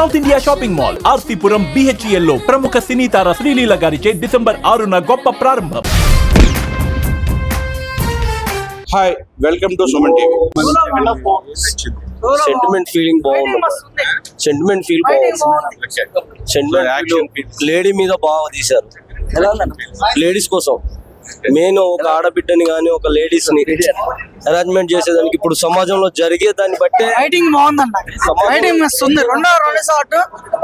South India shopping mall RC Puram బిహెచ్ఎల్లో ప్రముఖ సినీ తార శ్రీలీల గారిచే డిసెంబర్ ఆరున గొప్ప ప్రారంభం. Hi welcome to Suman TV sentiment feeling బాగుంది సెంటిమెంట్ ఫీల్ బాగుంది సెంటిమెంట్ లేడీ మీద బాగా తీశారు. లేడీస్ కోసం. మెయిన్ ఒక ఆడబిడ్డని కానీ ఒక లేడీస్ని అరేంజ్మెంట్ చేసేదానికి ఇప్పుడు సమాజంలో జరిగే దాన్ని బట్టే ఫైటింగ్ బాగుందన్న. ఫైటింగ్ మస్తు ఉంది రెండో రెండు షాట్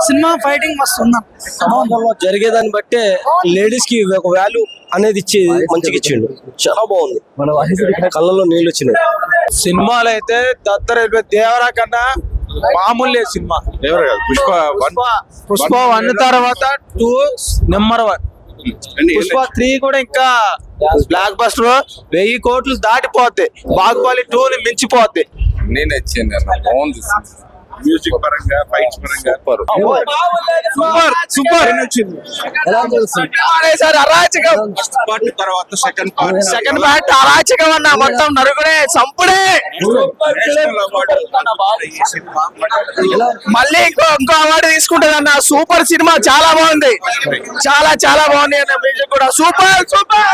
సినిమా ఫైటింగ్ మస్తు సమాజంలో జరిగే దాన్ని బట్టే లేడీస్కి ఒక వాల్యూ అనేది ఇచ్చి మంచిగా ఇచ్చిండు. చాలా బాగుంది. కళ్ళలో నీళ్ళు వచ్చినాయి. సినిమాలు అయితే దత్తర దేవరా కన్నా మామూలు సినిమా. పుష్ప వన్ పుష్ప వన్ తర్వాత two number one. Pushpa three కూడా ఇంకా బ్లాక్ బస్టర్ వెయ్యి కోట్లు దాటిపోద్ది. బాహుబలి టూ ని మించిపోద్ది. నేను అన్న బాగుంది మ్యూజిక్ పరంగా ఫైట్స్ పరంగా. సూపర్ సూపర్ సార్ అరాచకం. పార్ట్ తర్వాత సెకండ్ పార్ట్ సెకండ్ పార్ట్ అరాచకం అన్న మొత్తం నరుగుడే సంపుడే మళ్ళీ ఇంకో ఇంకో అవార్డు తీసుకుంటది అన్న సూపర్ సినిమా చాలా బాగుంది. చాలా చాలా బాగుంది అన్న మ్యూజిక్ కూడా. Super super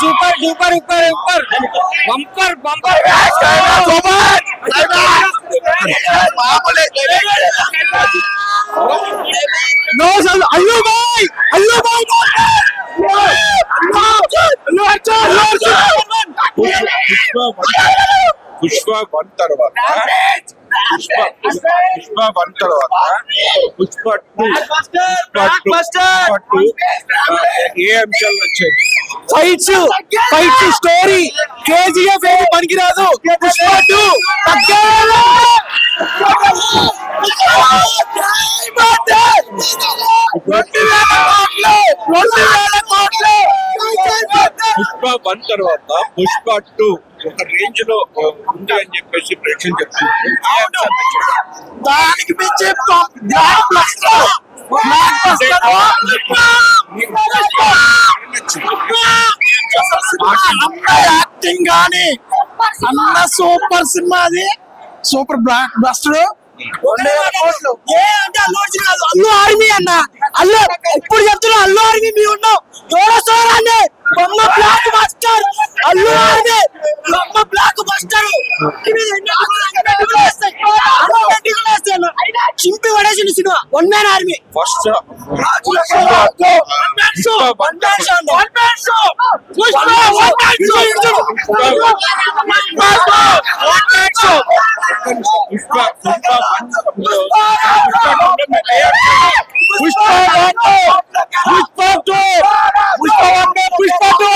super super super super super bumper bumper super no sir అయ్యో బాయ్ అయ్యో బాయ్ పుష్ప వన్ తర్వాత. పుష్ప పుష్ప వన్ తర్వాత. పుష్ప టూ పుష్ప టూ ఏ అంశాలు నచ్చాయి? ఫైట్స్ ఫైట్స్ స్టోరీ కేజీఎఫ్ ఏమి పనికిరాదు? పుష్ప టూ పుష్ప వన్ తర్వాత పుష్ప టూ. ఒక రేంజ్లో ఉంది అని చెప్పేసి ప్రేక్షకులు చెప్తున్నారు? దానికి మించి యాక్టింగ్ కానీ అన్న సూపర్ సినిమా అది. సూపర్ బ్లాక్ బస్టర్ ఏ అంటే అల్లు ఆర్మీ అన్న. అల్లు ఇప్పుడు చెప్తున్నా అల్లు ఆర్మీ మీ ఉన్నాం చూడసారండి బొమ్మ బ్లాక్ బస్టర్. అల్లు ఆర్మీ. బొమ్మ బ్లాక్ బస్టర్. చింపి పడేసిన cinema. One man army first Pushpa Pushpa Pushpa two Pushpa one Pushpa two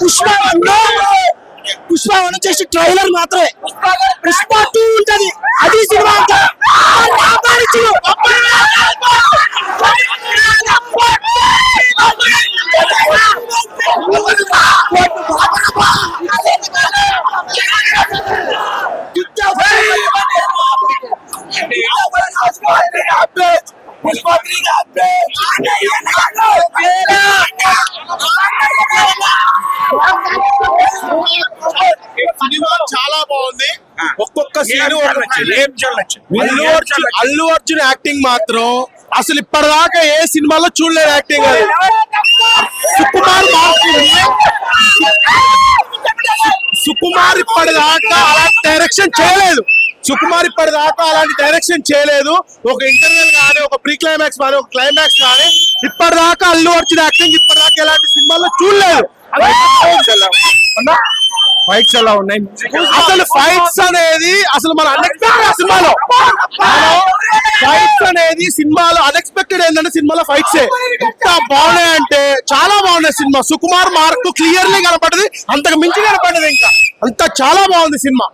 Pushpa Pushpa one వచ్చేసి ట్రైలర్ మాత్రమే పుష్ప టూ ఉంటది అది సినిమా అంటే కాపాడించుడు. సినిమా చాలా బాగుంది ఒక్కొక్క ఏ సీన్ అంశాలు నచ్చాయి? ఏ అంశాలు నచ్చాయి? అల్లు అర్జున్ నచ్చాయి? అల్లు అర్జున్ యాక్టింగ్ మాత్రం అసలు ఇప్పటిదాకా ఏ సినిమాలో చూడలేదు యాక్టింగ్ అది. సుకుమార్ సుకుమార్ ఇప్పటిదాకా అలాంటి డైరెక్షన్ చేయలేదు. సుకుమార్ ఇప్పటిదాకా అలాంటి డైరెక్షన్ చేయలేదు. ఒక ఇంటర్వెల్ కానీ ఒక ప్రీ క్లైమాక్స్ కానీ ఒక క్లైమాక్స్ కానీ ఇప్పటిదాకా అల్లు అర్జున్ యాక్టింగ్ ఇప్పటిదాకా ఎలాంటి సినిమాలో చూడలేదు. ఫైట్స్ ఎలా ఉన్నాయి? అసలు ఫైట్స్ అనేది అసలు మన అన్ఎక్స్పెక్టెడ్ సినిమాలో. ఫైట్స్ అనేది సినిమాలో అన్ఎక్స్పెక్టెడ్ ఏంటంటే సినిమాలో ఫైట్స్ ఎంత బాగున్నాయంటే చాలా బాగున్నాయి సినిమా. సుకుమార్ మార్క్ క్లియర్లీ కనపడది అంతకు మించి కనపడదు ఇంకా. అంత చాలా బాగుంది సినిమా.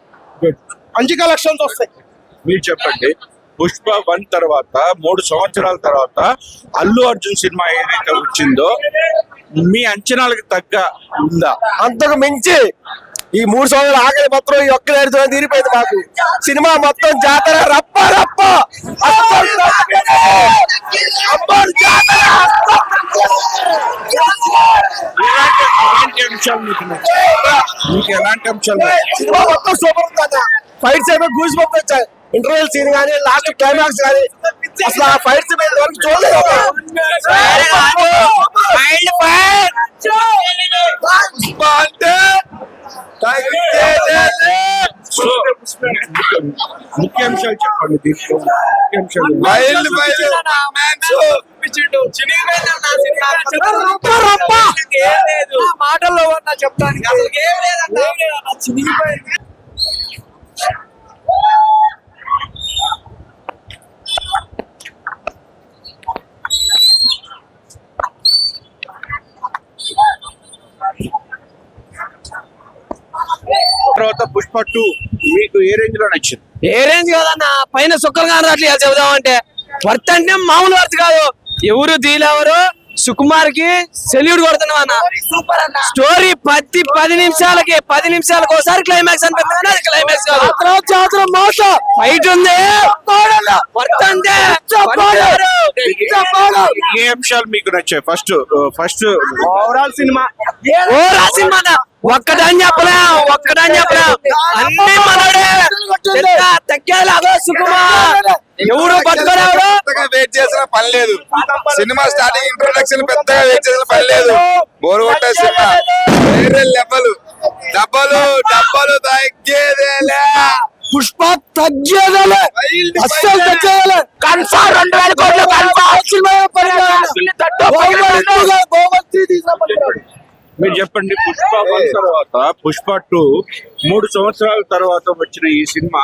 మంచి కలెక్షన్స్ వస్తాయి. మీరు చెప్పండి. పుష్ప వన్ తర్వాత మూడు సంవత్సరాల తర్వాత అల్లు అర్జున్ సినిమా ఏదైతే వచ్చిందో మీ అంచనాలకు తగ్గ ఉందా? అంతకు మించి ఈ మూడు సంవత్సరాలు ఆకలి మొత్తం ఈ ఒక్క దారితో తీరిపోయింది మాకు. సినిమా మొత్తం జాతర రప్ప రప్ప. సినిమా మొత్తం ఇంటర్వెల్ సీన్ కానీ లాస్ట్ క్లైమాక్స్ కానీ అసలు ఆ ఫైట్స్ మీద చూడలేదు మాటల్లో ఉన్నా చెప్పడానికి అసలు ఏం లేదన్నా చినిగిపోయింది. తర్వాత పుష్ప టూ మీకు ఏ రేంజ్లో నచ్చింది? ఏ రేంజ్ కాదన్న? పైన సుక్కలు కానీ అట్లా చెబుదామంటే. వర్త్ అంటే మామూలు వర్త్ కాదు. ఎవరు దీలెవరు? సుకుమార్కి సెల్యూట్ కొడుతున్నాం అన్న. స్టోరీ పది పది నిమిషాలకి పది నిమిషాలకు ఒకసారి క్లైమాక్స్ అనిపిస్తుంది అది క్లైమాక్స్ కాదు. ఫైట్ ఉంది. ఏ అంశాలు మీకు నచ్చాయి. ఫస్ట్ ఫస్ట్ ఓవరాల్ సినిమా. ఓ రాసింది మన ఒక్కటని చెప్పలేం ఒక్కటని చెప్పలేం. అన్ని మనడే. తగ్గేది అదో సుకుమార్. ఎవరు పట్టుకోలేవరు పెద్దగా వెయిట్ చేసిన పని లేదు. సినిమా స్టార్టింగ్ ఇంట్రొడక్షన్ పెద్దగా వెయిట్ చేసిన పని లేదు. బోరు కొట్టే సినిమా. వేరే లెవెల్. డబ్బలు డబ్బలు తగ్గేదేలే. పుష్ప తగ్గేదలే. అస్సలు తగ్గేదలే. కన్ఫర్మ్ రెండు వేల కోట్లు కన్ఫర్మ్ మీరు చెప్పండి పుష్ప వన్ తర్వాత పుష్ప టూ మూడు సంవత్సరాల తర్వాత వచ్చిన ఈ సినిమా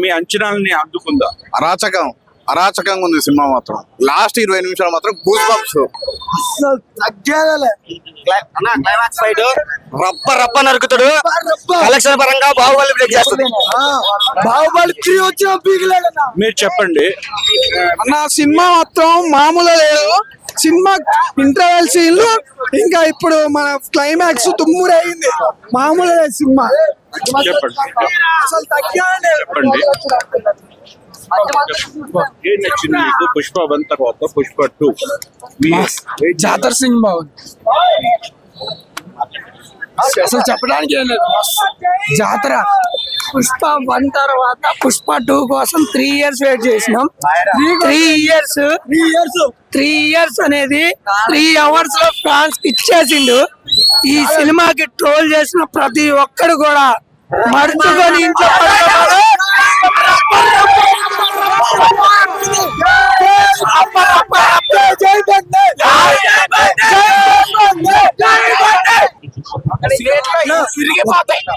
మీ అంచనాలని అందుకుందా? అరాచకం. అరాచకంగా ఉంది సినిమా మాత్రం. లాస్ట్ ఇరవై నిమిషాలు మాత్రం గూస్ బంప్స్ తగ్గేదలే. ఫైట్ రప్ప రప్ప నరుకుతాడు. కలెక్షన్ పరంగా బాహుబలి బ్రేక్ చేస్తుంది. బాహుబలి త్రీ వచ్చిన మీరు చెప్పండి. అన్న సినిమా మొత్తం మామూలు లేదు. సినిమా ఇంటర్వెల్ సీన్లు ఇంకా ఇప్పుడు మన క్లైమాక్స్ తుమ్మురు అయింది మామూలు లేదు సినిమా. చెప్పండి. అసలు తగ్గేదే చెప్పండి. ఏం నచ్చింది మీకు? పుష్ప వన్ తర్వాత పుష్ప టూ. జాతర సింగ్ బాగుంది అసలు చెప్పడానికి ఏం లేదు. జాతర పుష్ప వన్ తర్వాత పుష్ప టూ కోసం త్రీ ఇయర్స్ వెయిట్ చేసినాం. Three years three years three years అనేది త్రీ అవర్స్లో ఫ్రాన్స్ ఇచ్చేసిండు. ఈ సినిమాకి ట్రోల్ చేసిన ప్రతి ఒక్కడు కూడా మడుచుకొని ఇంట్లో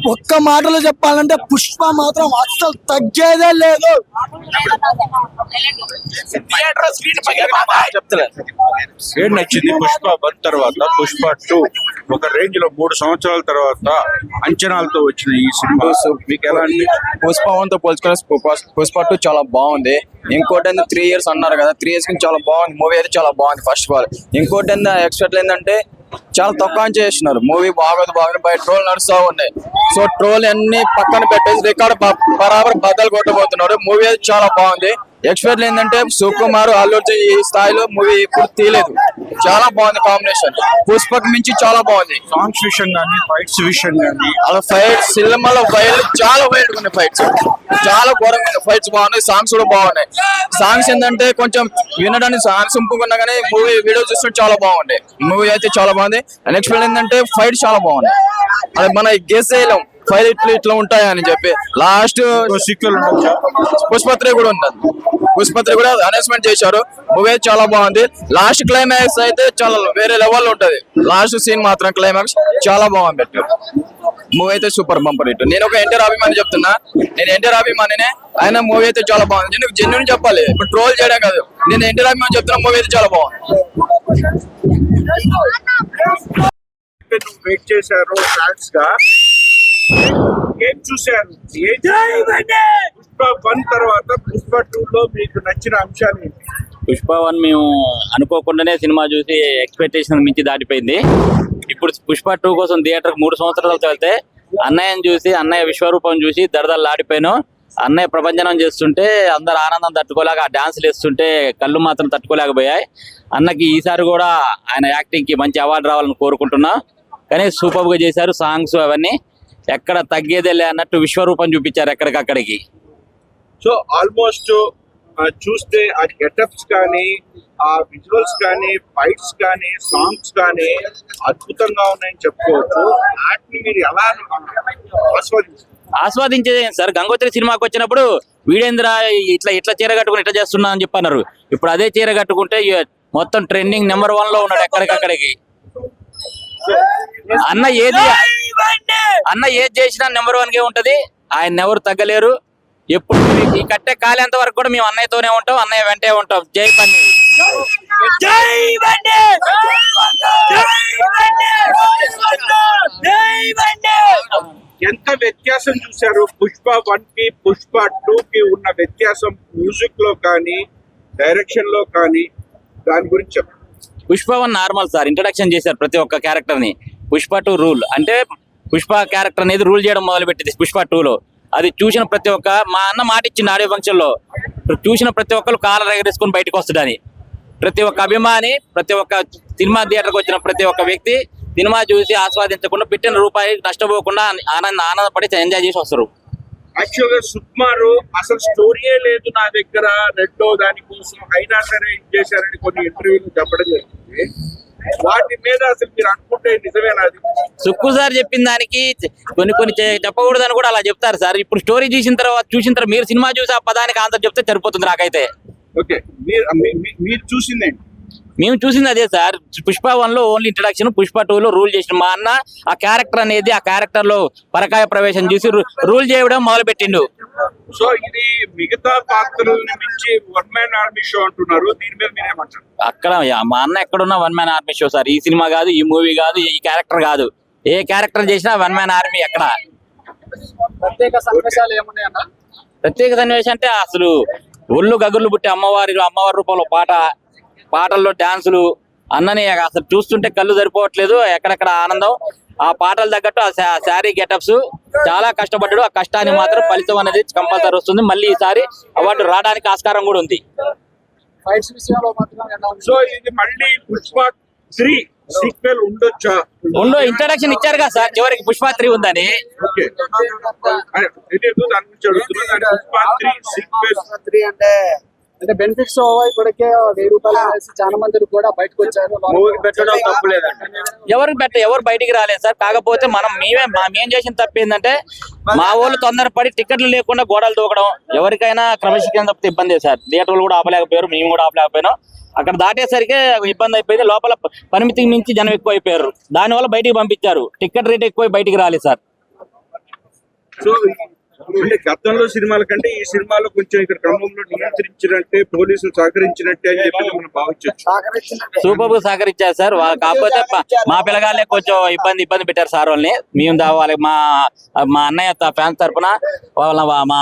ఒక్క మాటలో చెప్పాలంటే పుష్ప మాత్రం అస్సలు తగ్గేదే లేదు. ఏం నచ్చింది పుష్ప వన్ తర్వాత పుష్ప టూ? ఒక రేంజ్లో మూడు సంవత్సరాల తర్వాత అంచనాలతో వచ్చిన ఈ సినిమా. మీకు ఎలా పుష్ప వన్తో పోల్చుకుని పుష్ప- పుష్ప టూ చాలా బాగుంది. ఇంకోటి త్రీ ఇయర్స్ అన్నారు కదా త్రీ ఇయర్స్కి చాలా బాగుంది మూవీ అయితే చాలా బాగుంది ఫస్ట్ ఆఫ్ ఆల్ ఇంకోటి ఎక్స్పెక్ట్ ఏంటంటే చాలా తక్కువ అని మూవీ బాగోదు బాగుంది బయట ట్రోల్ నడుస్తూ ఉన్నాయి. సో ట్రోల్ అన్ని పక్కన పెట్టేసి రికార్డ్ బరాబర్ బద్దలు కొట్టబోతున్నారు. మూవీ అయితే చాలా బాగుంది. ఎక్స్పెక్ట్ ఏంటంటే సుకుమార్ అల్లు ఈ స్థాయిలో మూవీ ఇప్పుడు తీయలేదు. చాలా బాగుంది కాంబినేషన్ పుష్పక్ మించి చాలా బాగుంది. సాంగ్స్ విషయం కానీ ఫైట్స్ విషయం కానీ. అలా ఫైట్ సినిమాలో ఫైట్ చాలా వైల్డ్ ఉన్నాయి ఫైట్స్ చాలా ఘోరంగా ఉన్నాయి. ఫైట్స్ బాగున్నాయి సాంగ్స్ కూడా బాగున్నాయి. సాంగ్స్ ఏంటంటే కొంచెం వినడానికి సాంగ్స్ ఇంపుకున్నా కానీ మూవీ వీడియో చూస్తుంటే చాలా బాగుంది. మూవీ అయితే చాలా బాగుంది. నెక్స్ట్ ఏంటంటే ఫైట్ చాలా బాగుంది. అది మన గెస్ చేయలేం ఫైట్ ఇట్లా ఇట్లా ఉంటాయి అని చెప్పి. లాస్ట్ పుష్పత్రి కూడా ఉంటుంది పుష్పత్రి కూడా అనౌన్స్మెంట్ చేశారు. మూవీ చాలా బాగుంది. లాస్ట్ క్లైమాక్స్ అయితే చాలా వేరే లెవెల్ ఉంటది. లాస్ట్ సీన్ మాత్రం క్లైమాక్స్ చాలా బాగుంది. పెట్టారు మూవీ అయితే సూపర్ బంపర్ హిట్ నేను ఒక ఎన్టీఆర్ అభిమాని చెప్తున్నా. నేను ఎన్టీఆర్ అభిమానినే. ఆయన మూవీ అయితే చాలా బాగుంది. నేను జెన్యున్ చెప్పాలి. ఇప్పుడు ట్రోల్ చేయడం కాదు. నేను ఎన్టీఆర్ అభిమాని చెప్తున్నా మూవీ అయితే చాలా బాగుంది. వెయిట్ చేశారు ఫ్యాన్స్గా. ఏం చూశారు? ఏం పుష్ప వన్ తర్వాత పుష్ప టూ లో మీకు నచ్చిన అంశాలు ఏంటి? పుష్ప వన్ మేము అనుకోకుండానే సినిమా చూసి ఎక్స్పెక్టేషన్ మించి దాటిపోయింది. ఇప్పుడు పుష్ప టూ కోసం థియేటర్ మూడు సంవత్సరాలు వెళ్తే అన్నయ్యని చూసి అన్నయ్య విశ్వరూపం చూసి దరదలు ఆడిపోయాను. అన్నయ్య ప్రపంచనం చేస్తుంటే అందరు ఆనందం తట్టుకోలేక ఆ డాన్సులు వేస్తుంటే కళ్ళు మాత్రం తట్టుకోలేకపోయాయి. అన్నకి ఈసారి కూడా ఆయన యాక్టింగ్కి మంచి అవార్డు రావాలని కోరుకుంటున్నా. కానీ సూపర్గా చేశారు సాంగ్స్ అవన్నీ. ఎక్కడ తగ్గేదేలే అన్నట్టు విశ్వరూపం చూపించారు ఎక్కడికక్కడికి. సో ఆల్మోస్ట్ చూస్తే ఆ గెటప్స్ కానీ ఆ విజువల్స్ కానీ ఫైట్స్ కానీ సాంగ్స్ కానీ అద్భుతంగా ఉన్నాయని చెప్పుకోవచ్చు. వాటిని మీరు ఎలా ఆస్వాదించారు? ఆస్వాదించేది సార్? గంగోత్రి సినిమాకి వచ్చినప్పుడు వీడేంద్ర ఇట్లా ఇట్లా చీర కట్టుకుని ఇట్లా చేస్తున్నా అని చెప్పన్నారు. ఇప్పుడు అదే చీర కట్టుకుంటే మొత్తం ట్రెండింగ్ నెంబర్ వన్లో ఉన్నాడు ఎక్కడికక్కడికి. అన్న ఏది అన్న ఏది చేసినా నెంబర్ వన్ గే ఉంటది. ఆయన ఎవరు తగ్గలేరు. ఎప్పుడు ఈ కట్టే కాలేంత వరకు కూడా మేము అన్నయ్యతోనే ఉంటాం అన్నయ్య వెంటే ఉంటాం. జై పన్ని ఎంత వ్యత్యాసం చూశారు? పుష్ప వన్కి పుష్ప టూ కి ఉన్న వ్యత్యాసం మ్యూజిక్లో కానీ డైరెక్షన్లో కానీ దాని గురించి చెప్పండి. Pushpa one normal sir. Introduction చేశారు ప్రతి ఒక్క క్యారెక్టర్ని. పుష్ప టూ రూల్ అంటే పుష్ప క్యారెక్టర్ అనేది రూల్ చేయడం మొదలు పెట్టింది పుష్ప టూలో అది చూసిన ప్రతి ఒక్క మా అన్న మాట ఇచ్చింది ఆడియో ఫంక్షన్లో. చూసిన ప్రతి ఒక్కరు కాలర్ ఎగరేసుకొని బయటకు వస్తుందని ప్రతి ఒక్క అభిమాని ప్రతి ఒక్క సినిమా థియేటర్కి వచ్చిన ప్రతి ఒక్క వ్యక్తి సినిమా చూసి ఆస్వాదించకుండా పెట్టిన రూపాయి నష్టపోకుండా ఆనంద ఆనందపడి ఎంజాయ్ చేసి వస్తారు. యాక్చువల్గా సుకుమారు అసలు స్టోరీయే లేదు నా దగ్గర. రెండో దానికోసం అయినా సరే చేశారని కొన్ని ఇంటర్వ్యూలు చెప్పడం జరిగింది. వాటి మీద అసలు మీరు అనుకుంటే నిజమేనా సుక్కు సార్ చెప్పిన దానికి కొన్ని కొన్ని చెప్పకూడదని కూడా అలా చెప్తారు సార్. ఇప్పుడు స్టోరీ చూసిన తర్వాత చూసిన తర్వాత మీరు సినిమా చూసి ఆ పదానికి ఆన్సర్ చెప్తే సరిపోతుంది నాకైతే. ఓకే. మీరు మీరు చూసిందేంటి? మేము చూసింది అదే సార్. పుష్ప వన్లో ఓన్లీ ఇంట్రడక్షన్ పుష్ప టూ లో రూల్ చేసిన మా అన్న ఆ క్యారెక్టర్ అనేది ఆ క్యారెక్టర్లో పరకాయ ప్రవేశం చూసి రూల్ చేయడం మొదలు పెట్టిండు సో ఇది మిగతా పాత్రలను మించి వన్ మ్యాన్ ఆర్మీ షో అంటున్నారు. దీని మీద మీరేమంటారు? అక్కడ మా అన్న ఎక్కడున్నా one man army show sir. ఈ సినిమా కాదు ఈ మూవీ కాదు ఈ క్యారెక్టర్ కాదు. ఏ క్యారెక్టర్ చేసినా వన్ మ్యాన్ ఆర్మీ ఎక్కడ? ప్రత్యేక సన్నివేశాలు ఏమున్నాయన్న ప్రత్యేక సన్నివేశం అంటే అసలు ఒళ్ళు గగుర్లు పుట్టి అమ్మవారి అమ్మవారి రూపంలో పాట పాటల్లో డాన్సులు అన్నని అసలు చూస్తుంటే కళ్ళు సరిపోవట్లేదు ఎక్కడెక్కడ ఆనందం. ఆ పాటలు తగ్గట్టు ఆ శారీ గెటప్స్ చాలా కష్టపడ్డాడు. ఆ కష్టానికి మాత్రం ఫలితం అనేది కంపల్సరీ వస్తుంది. మళ్ళీ ఈసారి అవార్డు రావడానికి ఆస్కారం కూడా ఉంది. సో ఇది మళ్ళీ పుష్ప త్రీ సీక్వెల్ ఉండొచ్చా? ఉండు ఇంట్రడక్షన్ ఇచ్చారు కదా సార్. చివరికి పుష్ప త్రీ ఉందని. Pushpa three sequel. త్రీ అంటే బెనిఫిట్స్ ఇప్పటికే వెయ్యి రూపాయలు చాలా మంది కూడా బయటకు వచ్చారు. పెట్టడం తప్పు లేదండి. ఎవరు పెట్ట ఎవరు బయటికి రాలేదు సార్. కాకపోతే మనం మేమే మా మేం చేసిన తప్పు ఏంటంటే మా వాళ్ళు తొందరపడి టికెట్లు లేకుండా గోడలు దూకడం. ఎవరికైనా క్రమశిక్షణ తప్పితే ఇబ్బంది సార్. థియేటర్లు కూడా ఆపలేకపోయారు మేము కూడా ఆపలేకపోయినాం. అక్కడ దాటేసరికి ఇబ్బంది అయిపోయింది. లోపల పరిమితికి మించి జనం ఎక్కువ అయిపోయారు దానివల్ల బయటికి పంపించారు. టికెట్ రేట్ ఎక్కువ బయటికి రాలేదు సార్. సో అంటే గతంలో సినిమాల కంటే ఈ సినిమాలో కొంచెం ఇక్కడ క్రమంలో నియంత్రించినట్టే పోలీసులు సహకరించినట్టే అని చెప్పి మనం భావించవచ్చు సూపర్గా సహకరించారు సార్. కాకపోతే మా పిల్లగాళ్ళే కొంచెం ఇబ్బంది ఇబ్బంది పెట్టారు సార్ వాళ్ళని. మేము వాళ్ళకి మా మా అన్నయ్య ఫ్యాన్స్ తరపున వాళ్ళ మా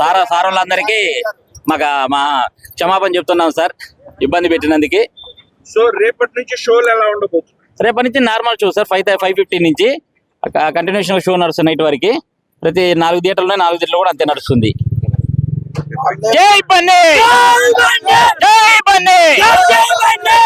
సార్ సార్ వాళ్ళందరికీ మాకు మా క్షమాపణ చెప్తున్నాం సార్. ఇబ్బంది పెట్టినందుకు. సో రేపటి నుంచి షోలు ఎలా ఉండబోతుంది రేపటి నుంచి normal show sir. Five five fifty నుంచి. కంటిన్యూషన్ షో నడుస్తుంది నైట్ వరకు ప్రతి నాలుగు థియేటర్లు నాలుగు థియేటర్లు కూడా అంతే నడుస్తుంది. జై బన్నీ జై బన్నీ జై బన్నీ